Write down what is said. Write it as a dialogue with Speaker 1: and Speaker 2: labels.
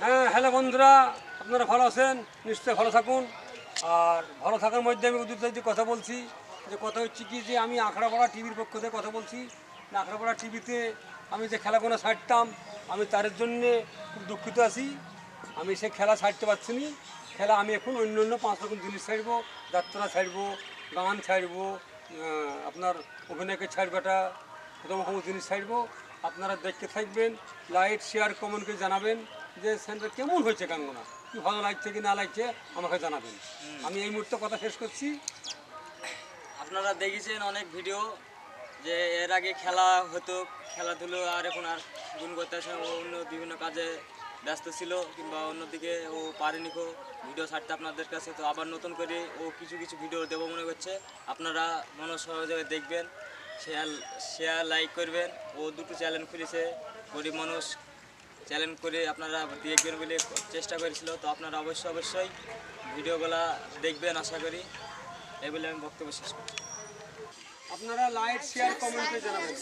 Speaker 1: হ্যাঁ হ্যালো বন্ধুরা, আপনারা ভালো আছেন? নিশ্চয়ই ভালো থাকুন। আর ভালো থাকার মধ্যে আমি উদ্যোগ কথা বলছি, যে কথা হচ্ছে কি, যে আমি আখড়াপাড়া টিভির পক্ষ থেকে কথা বলছি। না, আখড়াপাড়া টিভিতে আমি যে খেলাগুলো ছাড়তাম, আমি তার জন্যে খুব দুঃখিত আছি। আমি সে খেলা ছাড়তে পারছি না। খেলা আমি এখন অন্য অন্য পাঁচ রকম জিনিস ছাড়বো, যাত্রা ছাড়বো, গান ছাড়বো আপনার অভিনয়কে ছাড়বাটা প্রথম জিনিস ছাড়বো। আপনারা দেখতে থাকবেন, লাইক শেয়ার কমেন্ট করে জানাবেন। যে সেন্টার কেমন হয়েছে গানগুনা কি ভালো লাগছে কি না লাগছে আমাকে জানাবেন। আমি এই মুহূর্তে কথা শেষ করছি।
Speaker 2: আপনারা দেখেছেন অনেক ভিডিও যে এর আগে খেলা হতো খেলাধুলো আর এখন আর গুণ করতে আসে ও অন্য বিভিন্ন কাজে ব্যস্ত ছিল কিংবা অন্যদিকে ও পারেনি কো। ভিডিও ছাড়তে আপনাদের কাছে তো আবার নতুন করে ও কিছু কিছু ভিডিও দেবো মনে করছে আপনারা মনোসহযোগে দেখবেন শেয়ার শেয়ার লাইক করবেন। ও দুটো চ্যানেল খুলেছে গরিব মানুষ চ্যালেঞ্জ করে আপনারা দেখবেন বলে চেষ্টা করেছিল। তো আপনারা অবশ্যই অবশ্যই ভিডিওগুলো দেখবেন আশা করি। এই বলে আমি বক্তব্য শেষ করছি।
Speaker 1: আপনারা লাইক শেয়ার কমেন্টে জানাবেন।